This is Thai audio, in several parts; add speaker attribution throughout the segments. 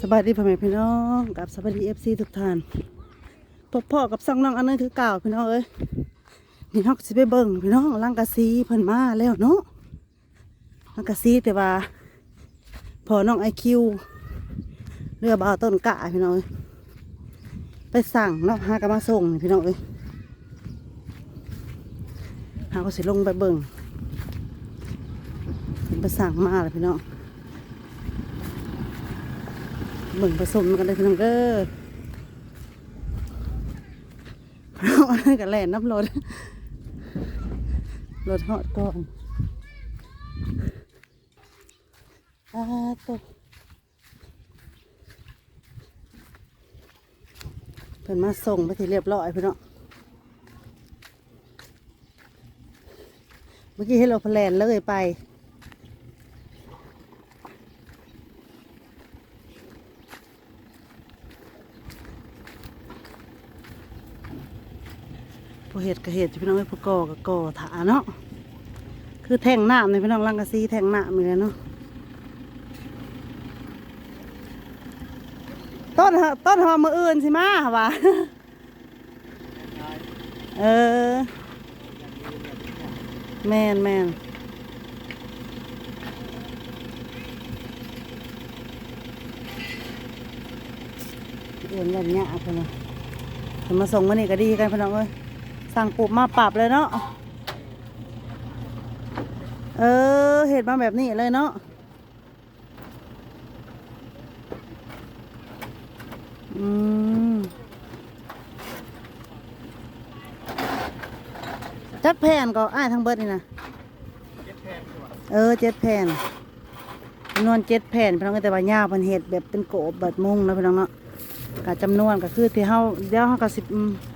Speaker 1: สบายดีพ่อแม่พี่น้องกับสบายดีเอฟซีทุกท่านพบพ่อกับสองน้องอันนั้นคือเก่าพี่น้องเอ้ยนี่น้องสิไปเบิ่งพี่น้องลังกะซีเพิ่นมาแล้วเนาะลังกะซีแต่ว่าพอน้องไอคิวเรือบ่าวต้นกะพี่น้องเอ้ยไปสั่งเนาะหากมาส่งพี่น้องเอ้ยหาก็สิลงไปเบิ่งเพิ่นไปสั่งมาแล้วพี่น้อง เบิ่งผสมกันเลยพี่น้องเด้อเอาอันนั้นกันแล่นน้ำรถรถหอดกอนอาตัวเพิ่นมาส่งไปที่เรียบร้อยพี่น้องเมื่อกี้ให้เราแพลนเลยไป อเห็ดก็เห็ดพี่น้องไอ้ยพอกอก็กอถาเนาะคือแทงหน้ำในพี่น้องลังกะซีแทงหน้ำเลยเนาะต้นต้นหอมมืออื่นสิมาหวะเออ แมนแมนเอื่นแบบเนี้ยพี่น้องเพิ่นมาส่งมานี่ก็ดีกันพี่น้องเอ้ย สั่งปุ๊บมาปรับเลยเนาะ เออ เห็ดมาแบบนี้เลยเนาะ อืมจักแผ่นก็อ้ายทั้งเบิดนี่นะเออเจ็ดแผ่นจำนวนเจ็ดแผ่นพี่น้องแต่ว่ายาวเป็นเห็ดแบบเป็นโกบแบบมุงนะพี่น้องเนาะกะจำนวนก็คือที่เฮาเดี๋ยวเฮาก็สิอืมส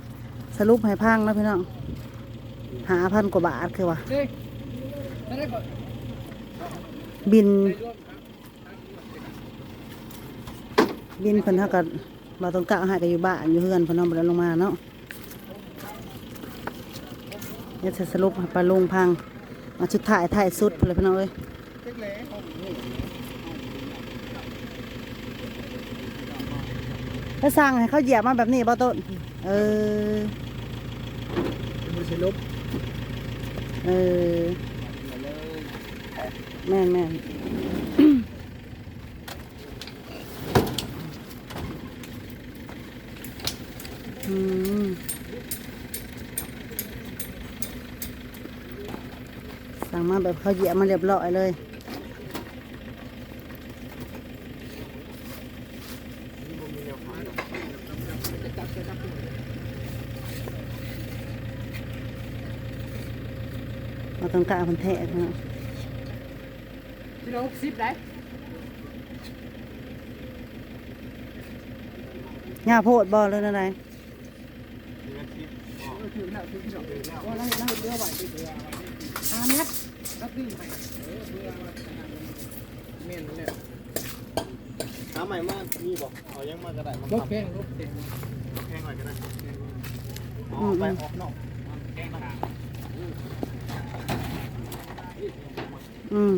Speaker 1: รุปให้พังนะพี่น้องหาพันกว่าบาทคือว่าบิน บินเพิ่นเท่ากับเราต้องกะหายกันอยู่บ้านอยู่เฮือนเพิ่นน้องบ่ได้ลงมาเนาะเดี๋ยวจะสรุปให้ปลาลุงพังมาชุดถ่ายถ่ายสุดพุ่นเลยพี่น้องเอ้ยถ้าสั่งให้เขาเหยียบมาแบบนี้บ่ต้นเออ
Speaker 2: มือใช้ลบ
Speaker 1: เออแม่นแม่นอืมสั่งมาแบบเขาเหยียบมาเรียบร้อยเลย เราต้องการคนแทะนะ
Speaker 2: พี่น้องซิปได้
Speaker 1: ง่าโพดบอเลยนะไร
Speaker 2: ถือหน้าถือพี่น้องว่าเราเราเรือไหวไปเรือห้าเมตรรับดิ้งไปเมนเนี่ย
Speaker 3: ถามใหม่มามีบอกเอายังมากระไดมา
Speaker 2: ลบ
Speaker 3: ทำ
Speaker 2: แพงลบแพง
Speaker 3: แพงหน่อยก็ได้อ๋อไปออกนอก
Speaker 1: อืม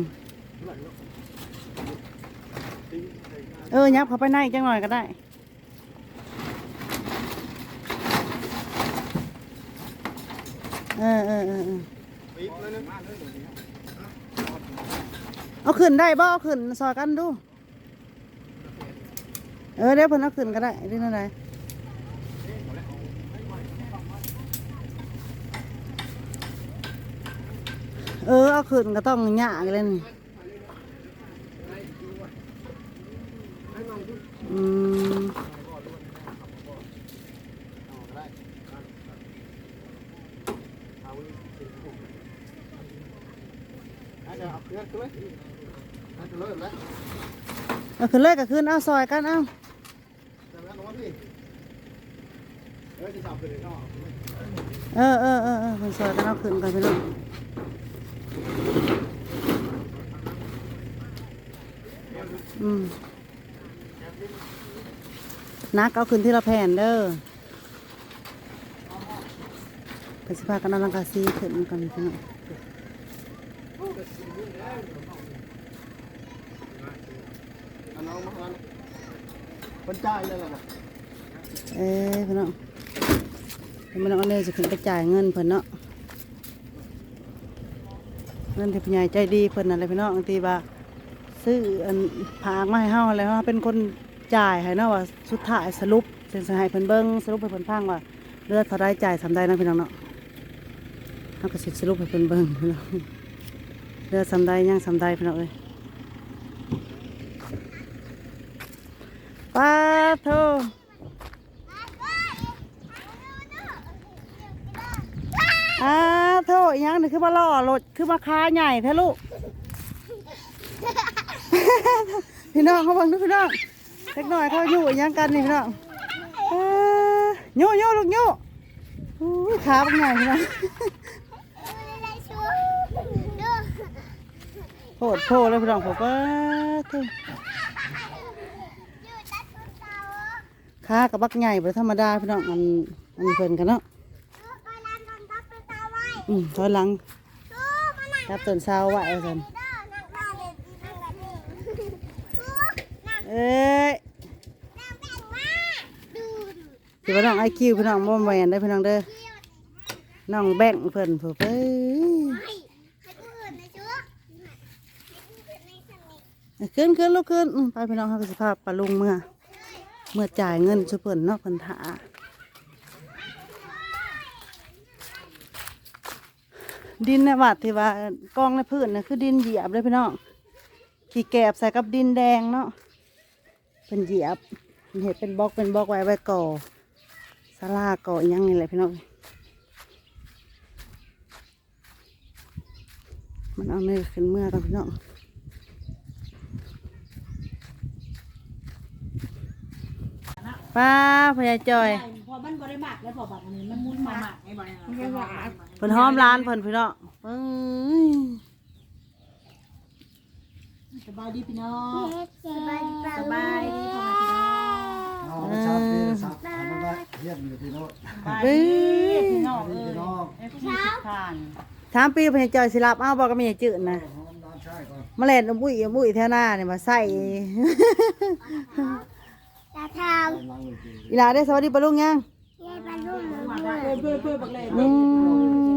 Speaker 1: เออยับเขาไปในจังหน่อยก็ได้ เออเออเออเออ
Speaker 3: เอา
Speaker 1: ขึ้นได้บ่เอาขึ้นซอยกันดู เออเดี๋ยวเพิ่นเอาขึ้นก็ได้เรื่องอะไร เออเอาขึ้นก็ต้องยากเลยนี่อืม
Speaker 3: อาเอาเครื่องขึ้นเลยอาจจะเลิกแล้ว
Speaker 1: เอาขึ้นเลยก็ขึ้นเอาซอยกันเอา
Speaker 3: เออเอ
Speaker 1: อเออเออเออเพิ่นซอยกันเอาขึ้นกันไปเลย นักเอาขึ้นที่ละแผ่นเด้อไปสิพากันเอาลังกาซีขึ้นกันพี่น้อง
Speaker 3: เอาน้องมาก่อนคนจ่ายเลยล่ะ
Speaker 1: เอ้ยพี่น้องพี่น้องเอาเลยจะขึ้นไปจ่ายเงินเพิ่นเนาะ เงินที่ผู้ใหญ่ใจดีเพิ่นนั่นแหละพี่น้องบางทีว่าซื้ออันผากมาให้เฮาอะไรเฮาเป็นคนจ่ายให้เนาะว่าสุดท้ายสรุปเซ็นสให้เพิ่นเบิ่งสรุปให้เพิ่นฟังว่าเลือดเท่าใดจ่ายสำใดนะพี่น้องเนาะเฮาก็สิสรุปให้เพิ่นเบิ่งพี่น้องเลือดสำใดยังสำใดพี่น้องเอ้ยป้าโท อ้าโทษอีหยังนี่คือมาล่อรถคือมาค้าใหญ่แท้ลูก พี่น้องเขาบังดูพี่น้องเล็กน้อยเขาอยู่อีหยังกันนี่พี่น้องโยโย่ลูกโย้ขาบักใหญ่พี่น้องโผดโผเลยพี่น้องผมก็ขากับบักใหญ่บ่ธรรมดาพี่น้องมันมันเพลินกันเนาะ อืมถอยหลังจับต้นเสาไว้สันเอ้ยพี่ว่น้องไอคิวพี่น้องบ่แมนได้พี่น้องเด้อน้องแบ่งเพิ่นผู้เอ้ยขึ้นขึ้นลูกขึ้นอืมไปพี่น้องเขาก็สิพปลาลุงเมื่อ เมื่อจ่ายเงินชุเพิ่นเนาะเพิ่นถา ดินในวัดที่ว่ากองในพื้นนะคือดินเหยียบเลยพี่น้องขี่แกบใส่กับดินแดงเนาะเป็นเหยียบเป็นเห็ดเป็นบล็อกเป็นบล็อกไว้ไว้ก่อสลาก่อยังนี่แหละพี่น้องมันเอาเนื้อขึ้นเมื่อกันพี่น้องป้าพญาจอย
Speaker 4: พอมันบริมากแล้วพอแบบนี้มันมุนมาหมักไอ้บอยมันก็หวาน
Speaker 1: เพิ่นหอมร้านเพิ่นพี่น้องเอ้ย
Speaker 4: สบายดีพี่น้อง
Speaker 2: สบาย
Speaker 4: สบายดีพ่อแม่พี่น้อง
Speaker 3: เอาไปชอบพี่สับอันนั้นก็เยี่ยมอยู่ที่โน้น
Speaker 4: สบายดีพี่น้องเอ้
Speaker 3: พี่
Speaker 4: ย
Speaker 3: น้อง
Speaker 4: ไอ้พี่ทาน
Speaker 1: ถามปีพญาจอยสิรับอ้าวบอกก็มีจืดนะ
Speaker 3: หอมน้ำชายก่อน
Speaker 1: มาเล่นอุ้ยอุ้ยแถวหน้าเนี่ยมาใส่
Speaker 2: ตาท
Speaker 3: ล้างเลยที
Speaker 1: อีหลาได้สวัสดีปะลุงยัง
Speaker 4: อื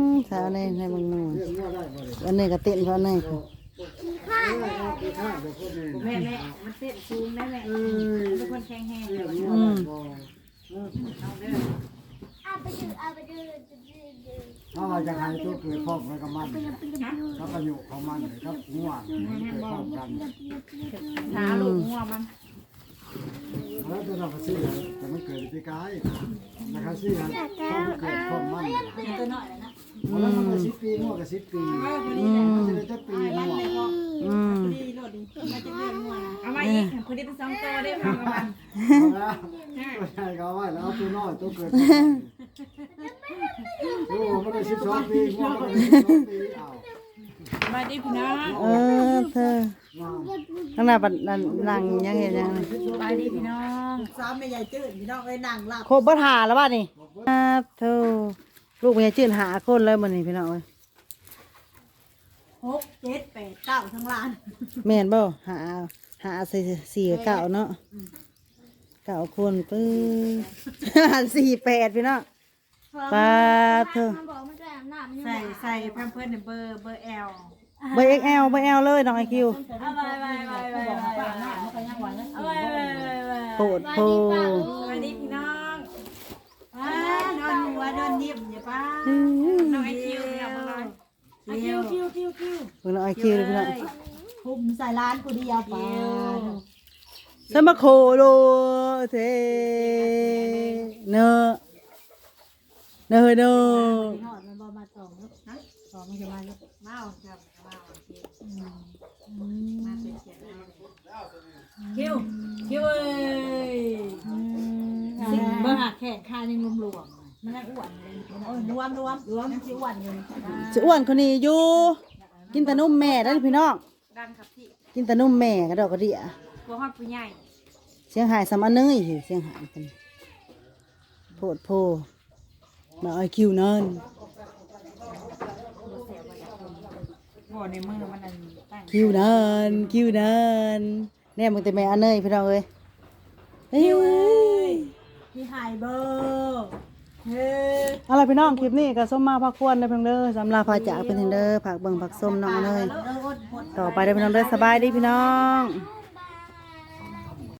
Speaker 1: มสาวนในมึงมึง
Speaker 3: เรื่องว่าได้บ่เลย
Speaker 1: อันนี้ก็เต้นเพราะอันนี้
Speaker 2: ข้า
Speaker 3: ไปข้างเดี๋ยคนนี้
Speaker 4: แม่แม่มันเต้นซูมได้แม่เป็นคนแข็งแรง
Speaker 1: อืม
Speaker 2: เอาอาไปดูดูดู
Speaker 3: ถ้าว่าจะให้ตัวเกิดพร้อมกันกับมันถ้าประโยชน์ของมันครับง่วงเกิดพร้อมกัน
Speaker 4: ขาลูกงัวมัน
Speaker 3: แล้วจะต้องซื้อแต่มันเกิดปีกายนะครับซื้อฮะต้องเกิดพร้อมมัน
Speaker 4: ตัวน้อยเลยนะ
Speaker 3: เพราะมันก็สิบปีง่วกับสิบปี
Speaker 1: อืม
Speaker 3: มันจะได้จะปีง่ว
Speaker 1: อืม
Speaker 4: ดีโลดดีมาจะเลี้ยงงันเอามาอีกคนนี้เป็นสองตัวได้พอกับมัน
Speaker 3: แล้วใช่เขาไว้แล้วเอาตัวน้อยตัวเกิดโอ้มันได้สิบสองปีงวมันได้สิบสองปีเอา
Speaker 4: สบาดีพี่น้อง
Speaker 1: เออเธอ ข้างหน้าบัดนั่นนั่งยังเห็นยัง
Speaker 4: สบายดีพี่น้อง
Speaker 5: ซ้อมไม่ใหญ่จืดพี่น้องเอ้ยนั่งหลับ
Speaker 1: โคบัดหาแล้วบ้านี่อ่าเธอลูกพญาจืดหาคนเลยมันนี่พี่น้องเอ้ย
Speaker 5: หกเจ็ดแปดเก้าทั้งล้าน
Speaker 1: แม่นบ่หาหาสี่สี่เก้าเนาะเก้าคนปื้อสี่แปดพี่น้องปลาเธอ
Speaker 2: บอกมันจะอา
Speaker 4: ใส่ใส่แพมเพิร์ดเบอร์เบอร์แอล
Speaker 1: เบอร์ XL เบอร์ L เลยน้องไอคิว
Speaker 4: เอาไปไปไปไปไปไปมันก็ยังหวานเอาไปไปไป
Speaker 1: โปดโพ
Speaker 4: สวัสดีพี่น้องว้านอนหัวเดินยิ้มอย่าป้าน้องไอคิวเนี่ยมาเลยไอคิวคิวคิวคิว
Speaker 1: เพิ่นน้องไอคิวเลยพี่น้อง
Speaker 5: คุมใส่ร้านกูเดียวไป
Speaker 1: สมาโคโลเทเนอเนอเนอ
Speaker 5: องมันจะมาลูก
Speaker 4: เมาครับเมามาเป็นเสียงคิวคิวเอ้ยสิ่งบอร์หักแขนขายังรวมๆมันน่าอ้วนเลย
Speaker 5: รวมรวมรวมสิอ้วนเงิน
Speaker 1: สิอ้วนคนนี้อยู่ กินแต่นุ่มแม่ได้พี่น้อง
Speaker 4: ดันครับพี่
Speaker 1: กินแต่นุ่มแม่กระดอกกระเดีย
Speaker 4: ตัวฮอดผู้ใหญ่
Speaker 1: เสียงหายสามอันเนยเสียงหายกันโพดโพมาไอคิวนั่น
Speaker 4: บ่ในมือมันอันตั้ง
Speaker 1: คิวนั่นคิวนั่นแน่มึงแต่แม่อันเนยพี่น้องเอ้ยเอ้ย
Speaker 5: มีหายเบอร์เฮ้ย
Speaker 1: อะไรพี่น้องคลิปนี้ก็ส้มมาพักควรได้อเพียงเด้อสำหรับพาจากเป็นเด้อผักเบิ่งผักส้มน้องเลย
Speaker 5: เลิกอดหมด
Speaker 1: ต่อไปได้อพี่น้องเด้อสบายดีพี่น้อง
Speaker 5: ส